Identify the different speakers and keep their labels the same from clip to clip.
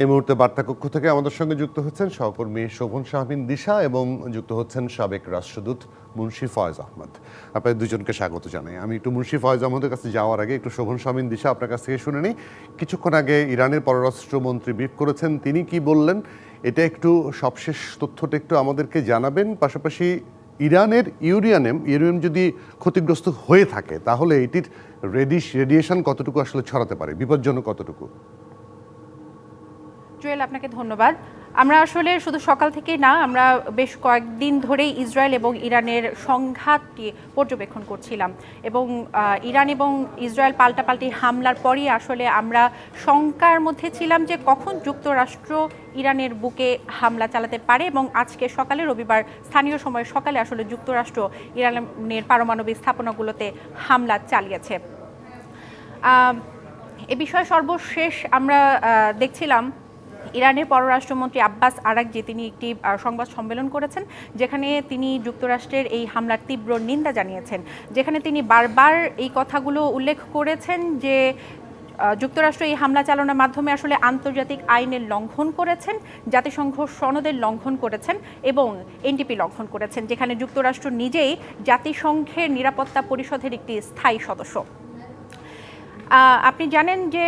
Speaker 1: এই মুহূর্তে বার্তা কক্ষ থেকে আমাদের সঙ্গে যুক্ত হচ্ছেন সহকর্মী শোভন শাহমিন দিশা এবং যুক্ত হচ্ছেন সাবেক রাষ্ট্রদূত মুন্সি ফয়েজ আহমদ। আপনাদের দুজনকে স্বাগত জানাই। আমি একটু মুন্সি ফয়েজ আহমদের কাছে যাওয়ার আগে একটু শোভন শাহমিন দিশা আপনার কাছ থেকে শুনে নিই। কিছুক্ষণ আগে ইরানের পররাষ্ট্রমন্ত্রী ব্রিফ করেছেন। তিনি কি বললেন? এটা একটু সবশেষ তথ্যটা একটু আমাদেরকে জানাবেন। পাশাপাশি ইরানের ইউরিয়ানেম ইউরিয়াম যদি ক্ষতিগ্রস্ত হয়ে থাকে, তাহলে এটির রেডিশ রেডিয়েশন কতটুকু আসলে ছড়াতে পারে? বিপজ্জনক কতটুকু?
Speaker 2: জুয়েল আপনাকে ধন্যবাদ। আমরা আসলে শুধু সকাল থেকেই না, আমরা বেশ কয়েকদিন ধরেই ইসরায়েল এবং ইরানের সংঘাতটি পর্যবেক্ষণ করছিলাম এবং ইরান এবং ইসরায়েল পাল্টাপাল্টি হামলার পরই আসলে আমরা শঙ্কার মধ্যে ছিলাম যে কখন যুক্তরাষ্ট্র ইরানের বুকে হামলা চালাতে পারে এবং আজকে সকালে, রবিবার স্থানীয় সময় সকালে আসলে যুক্তরাষ্ট্র ইরানের পারমাণবিক স্থাপনাগুলোতে হামলা চালিয়েছে। এ বিষয়ে সর্বশেষ আমরা দেখছিলাম ইরানের পররাষ্ট্রমন্ত্রী আব্বাস আরাকজি তিনি একটি সংবাদ সম্মেলন করেছেন, যেখানে তিনি যুক্তরাষ্ট্রের এই হামলার তীব্র নিন্দা জানিয়েছেন। যেখানে তিনি বারবার এই কথাগুলো উল্লেখ করেছেন যে যুক্তরাষ্ট্র এই হামলা চালানোর মাধ্যমে আসলে আন্তর্জাতিক আইনের লঙ্ঘন করেছেন, জাতিসংঘ সনদের লঙ্ঘন করেছেন এবং এনটিপি লঙ্ঘন করেছেন, যেখানে যুক্তরাষ্ট্র নিজেই জাতিসংঘের নিরাপত্তা পরিষদের একটি স্থায়ী সদস্য। আপনি জানেন যে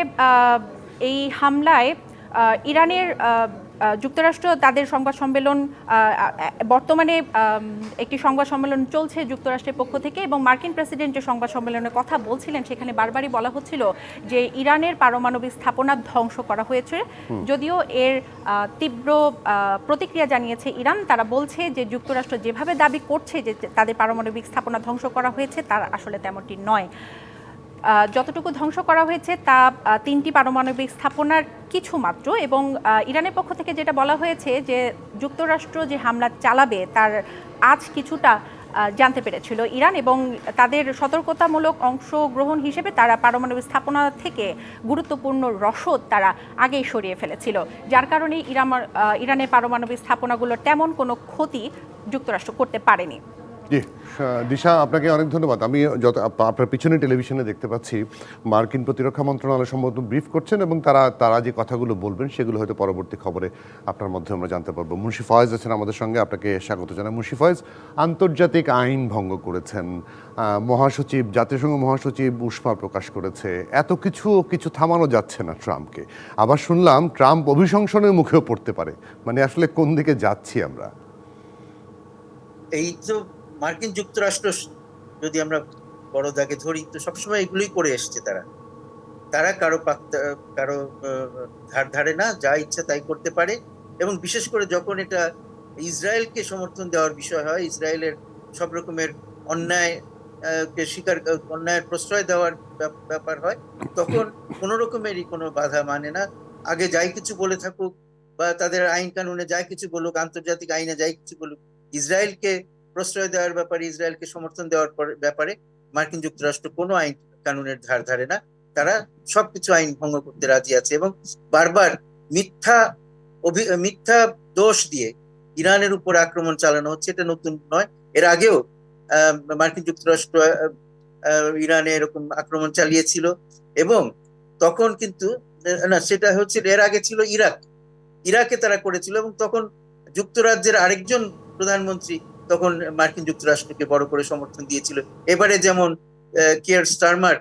Speaker 2: এই হামলায় ইরানের যুক্তরাষ্ট্র তাদের সংবাদ সম্মেলন বর্তমানে একটি সংবাদ সম্মেলন চলছে যুক্তরাষ্ট্রের পক্ষ থেকে এবং মার্কিন প্রেসিডেন্ট যে সংবাদ সম্মেলনের কথা বলছিলেন সেখানে বারবারই বলা হচ্ছিল যে ইরানের পারমাণবিক স্থাপনা ধ্বংস করা হয়েছে। যদিও এর তীব্র প্রতিক্রিয়া জানিয়েছে ইরান তারা বলছে যে যুক্তরাষ্ট্র যেভাবে দাবি করছে যে তাদের পারমাণবিক স্থাপনা ধ্বংস করা হয়েছে তার আসলে তেমনটি নয়। যতটুকু ধ্বংস করা হয়েছে তা তিনটি পারমাণবিক স্থাপনার কিছু মাত্র এবং ইরানের পক্ষ থেকে যেটা বলা হয়েছে যে যুক্তরাষ্ট্র যে হামলা চালাবে তার আজ কিছুটা জানতে পেরেছিল ইরান এবং তাদের সতর্কতামূলক অংশগ্রহণ হিসেবে তারা পারমাণবিক স্থাপনা থেকে গুরুত্বপূর্ণ রসদ তারা আগেই সরিয়ে ফেলেছিল। যার কারণে ইরান ইরানের পারমাণবিক স্থাপনাগুলোর তেমন কোনো ক্ষতি যুক্তরাষ্ট্র করতে পারেনি।
Speaker 1: জি দিশা, আপনাকে অনেক ধন্যবাদ। আমি যত, আপ- আপনার পিছনে টেলিভিশনে দেখতে পাচ্ছি, মার্কিন প্রতিরক্ষা মন্ত্রণালয় সম্ভবত ব্রিফ করছেন এবং তারা তারা যে কথাগুলো বলবেন, সেগুলো হয়তো পরবর্তী খবরে আপনার মধ্যে আমরা জানতে পারব। মুন্সি ফয়েজ আছেন আমাদের সঙ্গে, আপনাকে স্বাগত জানাই। মুন্সি ফয়েজ, আন্তর্জাতিক আইন ভঙ্গ করেছেন। মহাসচিব, জাতিসংঘ মহাসচিব উষ্মা প্রকাশ করেছে। এত কিছু কিছু থামানো যাচ্ছে না ট্রাম্পকে। আবার শুনলাম, ট্রাম্প অভিশংসনের মুখেও পড়তে পারে। মানে আসলে কোন দিকে যাচ্ছি আমরা?
Speaker 3: এই তো মার্কিন যুক্তরাষ্ট্র যদি আমরা বড় দাগে ধরি, তো সবসময় এগুলোই করে এসছে তারা। তারা কারও কারও ধার ধারে না, যা ইচ্ছা তাই করতে পারে। এবং বিশেষ করে যখন এটা ইসরায়েলকে সমর্থন দেওয়ার বিষয় হয়, ইসরায়েলের সব রকমের অন্যায় কে স্বীকার অন্যায়ের প্রশ্রয় দেওয়ার ব্যাপ- ব্যাপার হয়, তখন কোনো রকমেরই কোনো বাধা মানে না। আগে যাই কিছু বলে থাকুক বা তাদের আইন কানুনে যাই কিছু বলুক, আন্তর্জাতিক আইনে যাই কিছু বলুক, ইসরায়েলকে প্রশ্রয় দেওয়ার ব্যাপারে ইসরায়েলকে সমর্থন দেওয়ার পর- ব্যাপারে মার্কিন যুক্তরাষ্ট্র কোনো আইন কানুনের ধার ধারে না। তারা সবকিছু আইন ভঙ্গ করতে রাজি আছে এবং বারবার মিথ্যা মিথ্যা দোষ দিয়ে ইরানের উপর আক্রমণ চালানো হচ্ছে। এটা নতুন নয়। এর আগেও মার্কিন যুক্তরাষ্ট্র ইরানে এরকম আক্রমণ চালিয়েছিল এবং তখন কিন্তু, না, সেটা হচ্ছে এর আগে ছিল ইরাক। ইরাকে তারা করেছিল এবং তখন যুক্তরাজ্যের আরেকজন প্রধানমন্ত্রী তখন মার্কিন যুক্তরাষ্ট্রকে বড় করে সমর্থন দিয়েছিল। এবারে যেমন কেয়ার স্টারমার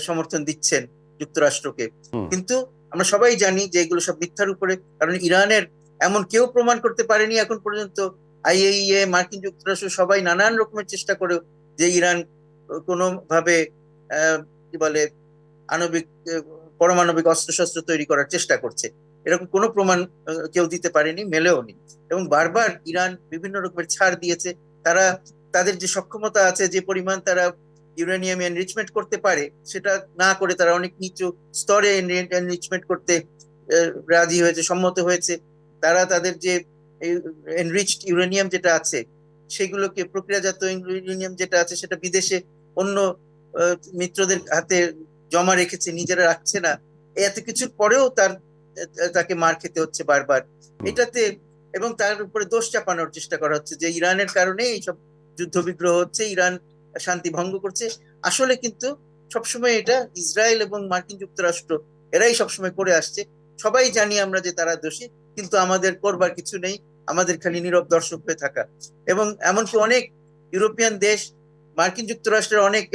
Speaker 3: সমর্থন দিচ্ছেন যুক্তরাষ্ট্রকে। কিন্তু আমরা সবাই জানি যে এগুলো সব মিথ্যার উপরে কারণ ইরানের এমন কেউ প্রমাণ করতে পারেনি এখন পর্যন্ত। আইএইএ মার্কিন যুক্তরাষ্ট্র সবাই নানান রকমের চেষ্টা করে যে ইরান কোনো ভাবে আহ, কি বলে আণবিক পরমাণবিক অস্ত্রশস্ত্র তৈরি করার চেষ্টা করছে। এরকম কোনো প্রমাণ কেউ দিতে পারেনি, মেলেও নি। এবং বারবার ইরান বিভিন্ন রকমের ছাড় দিয়েছে, তারা, তাদের যে সক্ষমতা আছে, যে পরিমাণ তারা ইউরেনিয়াম এনরিচমেন্ট করতে পারে, সেটা না করে তারা অনেক নিচু স্তরে এনরিচমেন্ট করতে রাজি হয়েছে, সম্মত হয়েছে। তারা তাদের যে এনরিচড ইউরেনিয়াম যেটা আছে, সেগুলোকে প্রক্রিয়াজাত ইউরেনিয়াম যেটা আছে, সেটা বিদেশে অন্য মিত্রদের হাতে জমা রেখেছে, নিজেরা রাখছে না। এত কিছুর পরেও তার তাকে মার খেতে হচ্ছে বারবার। এটাতে এবং তার উপরে দোষ চাপানোর চেষ্টা করা হচ্ছে যে ইরানের কারণে এইসব যুদ্ধ বিগ্রহ হচ্ছে ইরান শান্তি ভঙ্গ করছে। আসলে কিন্তু সবসময় এটা ইসরায়েল এবং মার্কিন যুক্তরাষ্ট্র এরাই সবসময় করে আসছে। সবাই জানি আমরা যে তারা দোষী কিন্তু আমাদের করবার কিছু নেই। আমাদের খালি নীরব দর্শক হয়ে থাকা। এবং এমনকি অনেক ইউরোপিয়ান দেশ মার্কিন যুক্তরাষ্ট্রের অনেক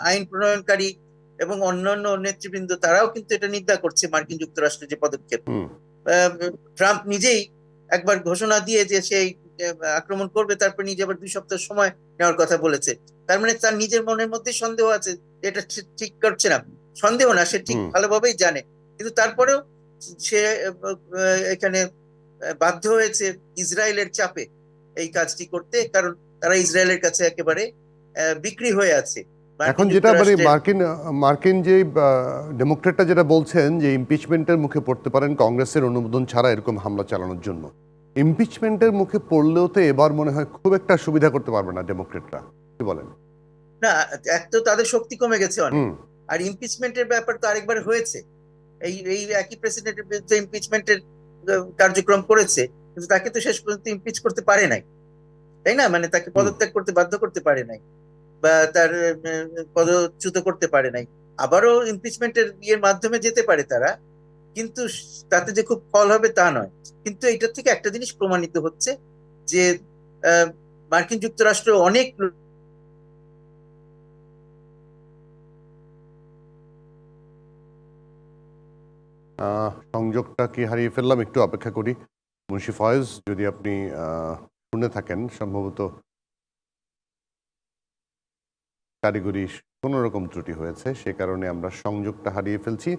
Speaker 3: আইন প্রণয়নকারী এবং অন্যান্য নেতৃবৃন্দ তারাও কিন্তু এটা নিন্দা করছে মার্কিন যুক্তরাষ্ট্রের যে পদক্ষেপ। ট্রাম্প নিজেই একবার ঘোষণা দিয়ে যে সেই আক্রমণ করবে তারপর নিজে আবার দুই সপ্তাহ সময় নেওয়ার কথা বলেছে। তার মানে তার নিজের মনের মধ্যে সন্দেহ আছে এটা ঠিক- করছে না। সন্দেহ না সে ঠিক ভালোভাবেই জানে। কিন্তু তারপরেও সে এখানে বাধ্য হয়েছে ইসরায়েলের চাপে এই কাজটি করতে কারণ তারা ইসরায়েলের কাছে একেবারে বিক্রি হয়ে আছে।
Speaker 1: এখন যেটা মানে মার্কিন মার্কিন যে ডেমোক্রেটরা যেটা বলছেন যে ইমপিচমেন্টের মুখে পড়তে পারেন কংগ্রেসের অনুমোদন ছাড়া এরকম হামলা চালানোর জন্য। ইমপিচমেন্টের মুখে পড়লেও তো এবার মনে হয় খুব একটা সুবিধা করতে পারবে না ডেমোক্রেটরা। কি বলেন?
Speaker 3: না এক তো তাদের শক্তি কমে গেছে অনেক। আর ইমপিচমেন্টের ব্যাপার তো আরেকবার হয়েছে। এই এই একই প্রেসিডেন্টের বিরুদ্ধে ইমপিচমেন্টের কার্যক্রম করেছে কিন্তু তাকে তো শেষ পর্যন্ত ইমপিচ করতে পারে নাই। তাই না? মানে তাকে পদত্যাগ করতে বাধ্য করতে পারে নাই। বা তার পদচ্যুত করতে পারে নাই। আবারও ইমপিচমেন্টের ইয়ের মাধ্যমে যেতে পারে তারা, কিন্তু তাতে যে খুব ফল হবে তা নয়। কিন্তু এটার থেকে একটা জিনিস প্রমাণিত হচ্ছে যে মার্কিন যুক্তরাষ্ট্র অনেক
Speaker 1: সংযোগটা কি হারিয়ে ফেললাম? একটু অপেক্ষা করি। মুন্সি ফয়েজ, যদি আপনি শুনে থাকেন, সম্ভবত কারিগরি কোনো রকম ত্রুটি হয়েছে, সে কারণে আমরা সংযোগটা হারিয়ে ফেলছি।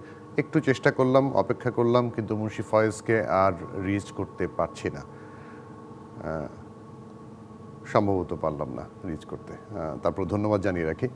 Speaker 1: একটু চেষ্টা করলাম, অপেক্ষা করলাম, কিন্তু মুন্সি ফয়েজকে আর রিচ করতে পারছি না। সম্ভবত পারলাম না রিচ করতে। তারপর ধন্যবাদ জানিয়ে রাখি।